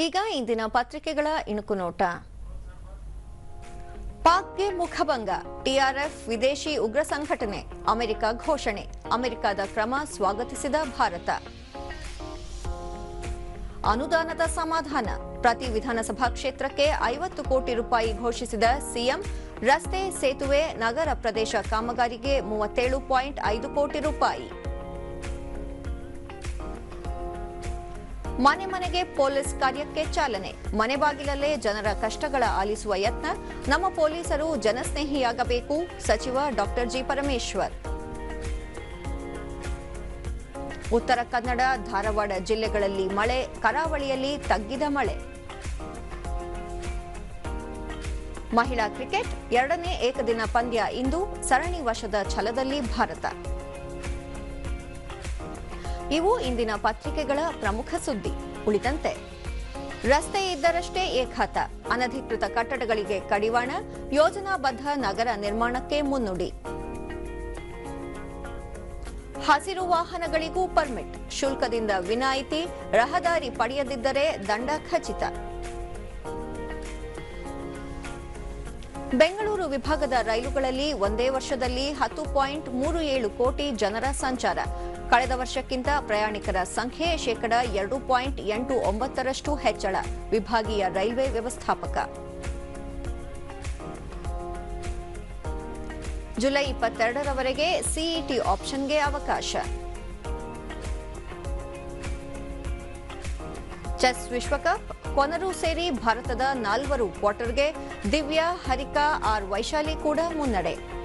ಈಗ ಇಂದಿನ ಪತ್ರಿಕೆಗಳ ಇಣುಕು ನೋಟ. ಪಾಕ್ಗೆ ಮುಖಭಂಗ ಟಿಆರ್ಎಫ್ ವಿದೇಶಿ ಉಗ್ರ ಸಂಘಟನೆ, ಅಮೆರಿಕ ಘೋಷಣೆ, ಅಮೆರಿಕದ ಕ್ರಮ ಸ್ವಾಗತಿಸಿದ ಭಾರತ. ಅನುದಾನದ ಸಮಾಧಾನ, ಪ್ರತಿ ವಿಧಾನಸಭಾ ಕ್ಷೇತ್ರಕ್ಕೆ ಐವತ್ತು ಕೋಟಿ ರೂಪಾಯಿ ಘೋಷಿಸಿದ ಸಿಎಂ, ರಸ್ತೆ ಸೇತುವೆ ನಗರ ಪ್ರದೇಶ ಕಾಮಗಾರಿಗೆ ಮೂವತ್ತೇಳು ಪಾಯಿಂಟ್ ಐದು ಕೋಟಿ ರೂಪಾಯಿ. ಮನೆ ಮನೆಗೆ ಪೊಲೀಸ್ ಕಾರ್ಯಕ್ಕೆ ಚಾಲನೆ. ಮನೆ ಬಾಗಿಲಲ್ಲೇ ಜನರ ಕಷ್ಟಗಳ ಆಲಿಸುವ ಯತ್ನ. ನಮ್ಮ ಪೊಲೀಸರು ಜನಸ್ನೇಹಿಯಾಗಬೇಕು. ಸಚಿವ ಡಾಕ್ಟರ್ ಜಿ ಪರಮೇಶ್ವರ್. ಉತ್ತರ ಕನ್ನಡ, ಧಾರವಾಡ ಜಿಲ್ಲೆಗಳಲ್ಲಿ ಮಳೆ, ಕರಾವಳಿಯಲ್ಲಿ ತಗ್ಗಿದ ಮಳೆ. ಮಹಿಳಾ ಕ್ರಿಕೆಟ್ ಎರಡನೇ ಏಕದಿನ ಪಂದ್ಯ ಇಂದು ಸರಣಿ ವಶದ ಛಲದಲ್ಲಿ ಭಾರತ. ಇವು ಇಂದಿನ ಪತ್ರಿಕೆಗಳ ಪ್ರಮುಖ ಸುದ್ದಿ. ಉಳಿದಂತೆ, ರಸ್ತೆ ಇದ್ದರಷ್ಟೇ ಏಕಾತ ಅನಧಿಕೃತ ಕಟ್ಟಡಗಳಿಗೆ ಕಡಿವಾಣ. ಯೋಜನಾಬದ್ಧ ನಗರ ನಿರ್ಮಾಣಕ್ಕೆ ಮುನ್ನುಡಿ. ಹಸಿರು ವಾಹನಗಳಿಗೂ ಪರ್ಮಿಟ್. ಶುಲ್ಕದಿಂದ ವಿನಾಯಿತಿ. ರಹದಾರಿ ಪಡೆಯದಿದ್ದರೆ ದಂಡ ಖಚಿತ. ಬೆಂಗಳೂರು ವಿಭಾಗದ ರೈಲುಗಳಲ್ಲಿ ಒಂದೇ ವರ್ಷದಲ್ಲಿ ಹತ್ತು ಪಾಯಿಂಟ್ ಮೂರು ಏಳು ಕೋಟಿ ಜನರ ಸಂಚಾರ. ಕಳೆದ ವರ್ಷಕ್ಕಿಂತ ಪ್ರಯಾಣಿಕರ ಸಂಖ್ಯೆ ಶೇಕಡ ಎರಡು ಪಾಯಿಂಟ್ ಎಂಟು ಒಂಬತ್ತರಷ್ಟು ಹೆಚ್ಚಳ. ವಿಭಾಗೀಯ ರೈಲ್ವೆ ವ್ಯವಸ್ಥಾಪಕ. ಜುಲೈ ಇಪ್ಪತ್ತೆರಡರವರೆಗೆ ಸಿಇಟಿ ಆಪ್ಷನ್ಗೆ ಅವಕಾಶ. ಚೆಸ್ ವಿಶ್ವಕಪ್ ಕೊನರು ಸೇರಿ ಭಾರತದ ನಾಲ್ವರು ಕ್ವಾರ್ಟರ್ಗೆ ದಿವ್ಯಾ, ಹರಿಕಾ, ಆರ್ ವೈಶಾಲಿ ಕೂಡ ಮುನ್ನಡೆ.